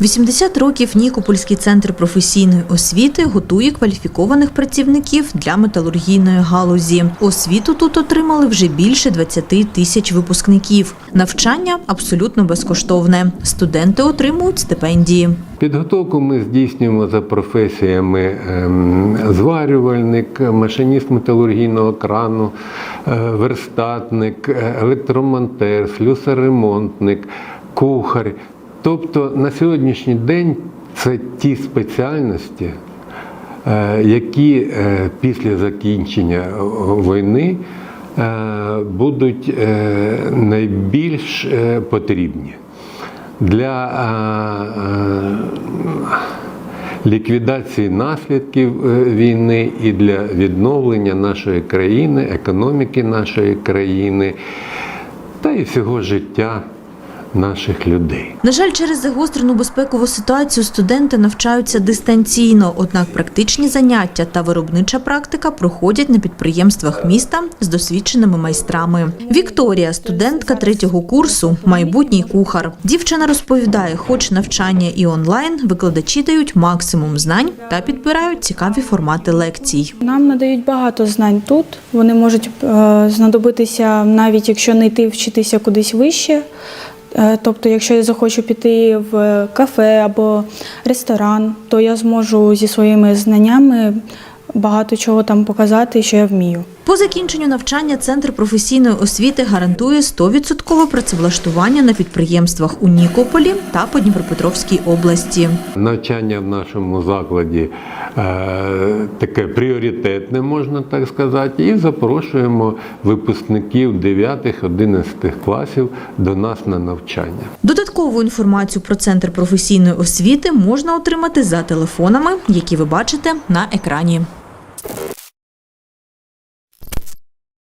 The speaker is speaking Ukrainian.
80 років Нікопольський центр професійної освіти готує кваліфікованих працівників для металургійної галузі. Освіту тут отримали вже більше 20 тисяч випускників. Навчання абсолютно безкоштовне. Студенти отримують стипендії. Підготовку ми здійснюємо за професіями ем, зварювальник, машиніст металургійного крану, е, верстатник, е, електромонтер, слюсаремонтник, кухар. Тобто на сьогоднішній день це ті спеціальності, е, які е, після закінчення війни е, будуть найбільш потрібні для ліквідації наслідків війни і для відновлення нашої країни, економіки нашої країни та і всього життя наших людей. На жаль, через загострену безпекову ситуацію студенти навчаються дистанційно, однак практичні заняття та виробнича практика проходять на підприємствах міста з досвідченими майстрами. Вікторія, студентка третього курсу, майбутній кухар. Дівчина розповідає, хоч навчання і онлайн, викладачі дають максимум знань та підбирають цікаві формати лекцій. Нам надають багато знань тут. Вони можуть е, знадобитися навіть якщо не йти вчитися кудись вище. Е, Тобто, якщо я захочу піти в кафе або ресторан, то я зможу зі своїми знаннями багато чого там показати, що я вмію. По закінченню навчання Центр професійної освіти гарантує 100% працевлаштування на підприємствах у Нікополі та по Дніпропетровській області. Навчання в нашому закладі е, таке пріоритетне, можна так сказати, і запрошуємо випускників 9-11 класів до нас на навчання. Додаткову інформацію про Центр професійної освіти можна отримати за телефонами, які ви бачите на екрані.